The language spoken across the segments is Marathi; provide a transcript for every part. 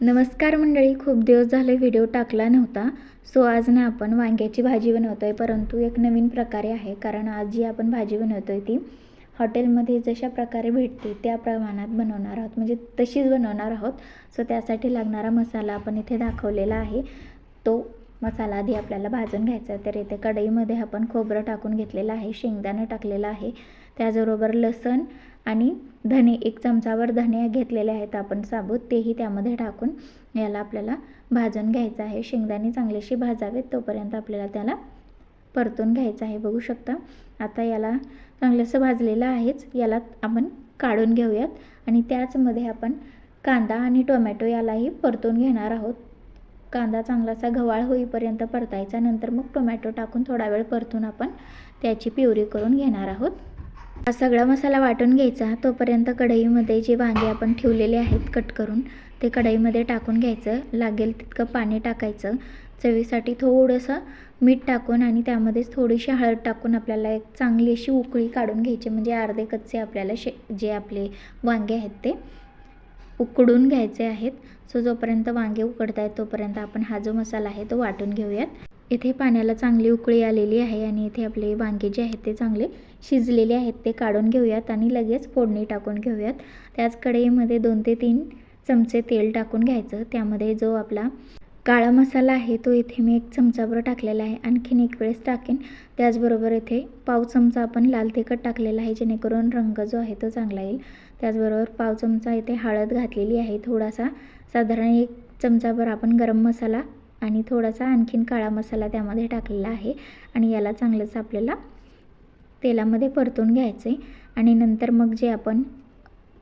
नमस्कार मंडळी खूप दिवस झाले व्हिडिओ टाकला नव्हता. सो आज ना आपण वांग्याची भाजी बनवतो आहे परंतु एक नवीन प्रकारे आहे. कारण आज जी आपण भाजी बनवतो आहे ती हॉटेलमध्ये जशा प्रकारे भेटते त्या प्रमाणात बनवणार आहोत. म्हणजे तशीच बनवणार आहोत. सो त्यासाठी लागणारा मसाला आपण इथे दाखवलेला आहे. तो मसाला आधी आपल्याला भाजून घ्यायचा आहे. तर इथे कढईमध्ये आपण खोबरं टाकून घेतलेलं आहे शेंगदाणं टाकलेलं आहे. त्याचबरोबर लसण आणि धने एक चमचावर धने घेतलेले आहेत आपण साबूत. तेही त्यामध्ये टाकून याला आपल्याला भाजून घ्यायचं आहे. शेंगदाणे चांगलेशी भाजावेत तोपर्यंत आपल्याला त्याला परतून घ्यायचं आहे. बघू शकता आता याला चांगलंसं भाजलेलं आहेच. याला आपण काढून घेऊयात आणि त्याचमध्ये आपण कांदा आणि टोमॅटो यालाही परतून घेणार आहोत. कांदा चांगलासा गव्हाळ होईपर्यंत परतायचा. नंतर मग टोमॅटो टाकून थोडा वेळ परतून आपण त्याची प्युरी करून घेणार आहोत. हा सगळा मसाला वाटून घ्यायचा. तोपर्यंत कढईमध्ये जे वांगे आपण ठेवलेले आहेत कट करून ते कढईमध्ये टाकून घ्यायचं. लागेल तितकं पाणी टाकायचं. चवीसाठी थोडंसं मीठ टाकून आणि त्यामध्येच थोडीशी हळद टाकून आपल्याला एक चांगली अशी उकळी काढून घ्यायची. म्हणजे अर्धे कच्चे आपल्याला शे जे आपले वांगे आहेत ते. उकडून घ्यायचे आहेत. सो जोपर्यंत वांगे उकडत आहेत तोपर्यंत आपण हा जो मसाला आहे तो वाटून घेऊयात. इथे पाण्याला चांगली उकळी आलेली आहे आणि इथे आपले वांगे जे आहेत ते चांगले शिजलेले आहेत ते काढून घेऊयात आणि लगेच फोडणी टाकून घेऊयात. त्याच कढईमध्ये दोन ते तीन चमचे तेल टाकून घ्यायचं. त्यामध्ये जो आपला काळा मसाला आहे तो इथे मी एक चमचाभर टाकलेला आहे. आणखीन एक वेळेस टाकेन. त्याचबरोबर इथे पाव चमचा आपण लाल तिखट टाकलेला आहे जेणेकरून रंग जो आहे तो चांगला येईल. त्याचबरोबर पाव चमचा इथे हळद घातलेली आहे. थोडासा साधारण एक चमचाभर आपण गरम मसाला आणि थोडासा आणखीन काळा मसाला त्यामध्ये टाकलेला आहे. आणि याला चांगलंच आपल्याला तेलामध्ये परतून घ्यायचं आहे आणि नंतर मग जे आपण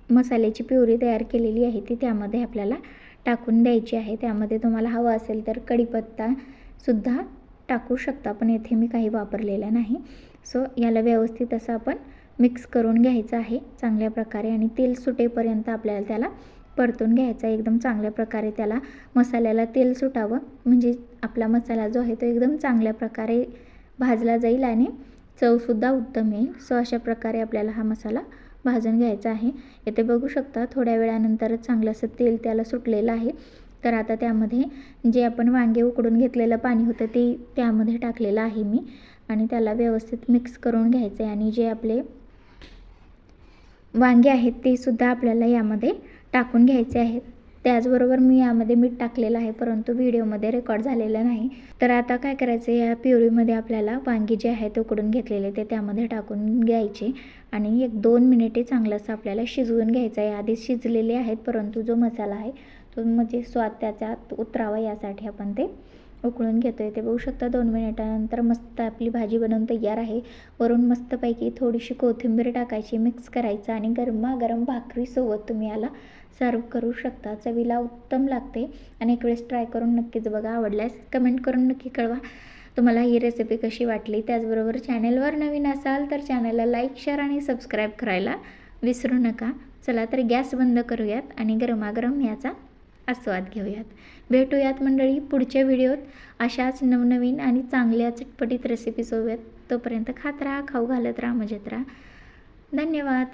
मसाल्याची प्युरी तयार केलेली आहे ती त्यामध्ये आपल्याला टाकून द्यायची आहे. त्यामध्ये तुम्हाला हवं असेल तर कढीपत्तासुद्धा टाकू शकता पण येथे मी काही वापरलेला नाही. सो याला व्यवस्थित असं आपण मिक्स करून घ्यायचं आहे चांगल्या प्रकारे आणि तेल सुटेपर्यंत आपल्याला त्याला परतून घ्यायचा एकदम चांगल्या प्रकारे त्याला मसाल्याला तेल सुटावं. म्हणजे आपला मसाला जो आहे तो एकदम चांगल्या प्रकारे भाजला जाईल आणि चवसुद्धा उत्तम येईल. सो अशा प्रकारे आपल्याला हा मसाला भाजून घ्यायचं आहे. इथे बघू शकता थोड्या वेळानंतरच चांगलं असं तेल त्याला सुटलेलं आहे. तर आता त्यामध्ये जे आपण वांगे उकडून घेतलेलं पाणी होतं ते त्यामध्ये टाकलेलं आहे मी. आणि त्याला व्यवस्थित मिक्स करून घ्यायचं आहे. आणि जे आपले वांगे आहेत ते सुद्धा आपल्याला यामध्ये टाकून घ्यायचे आहेत. त्याचबरोबर मी यामध्ये मीठ टाकलेलं आहे परंतु व्हिडिओमध्ये रेकॉर्ड झालेलं नाही. तर आता काय करायचं या प्युरीमध्ये आपल्याला वांगी जे आहे ते उकडून घेतलेले ते त्यामध्ये टाकून घ्यायचे. आणि एक दोन मिनिटे चांगलंसं आपल्याला शिजवून घ्यायचं आहे. आधीच शिजलेले आहेत परंतु जो मसाला आहे तो म्हणजे स्वाद त्याच्यात उतरावा यासाठी आपण ते उकळून घेतो आहे ते बघू शकता दोन मिनिटानंतर मस्त आपली भाजी बनवून तयार आहे. वरून मस्तपैकी थोडीशी कोथिंबीर टाकायची मिक्स करायचं आणि गरमागरम भाकरीसोबत तुम्ही याला सर्व करू शकता. चवीला उत्तम लागते आणि एक वेळेस ट्राय करून नक्कीच बघा आवडल्यास कमेंट करून नक्की कळवा. तुम्हाला ही रेसिपी कशी वाटली? त्याचबरोबर चॅनलवर नवीन असाल तर चॅनलला लाईक शेअर आणि सबस्क्राईब करायला विसरू नका. चला तर गॅस बंद करूयात आणि गरमागरम याचा आस्वाद घेऊयात. भेटूयात मंडळी पुढच्या व्हिडिओत. अशाच नवनवीन आणि चांगल्या चटपटीत रेसिपीसोबत तोपर्यंत खात राहा खाऊ घालत राहा मजेत राहा. धन्यवाद.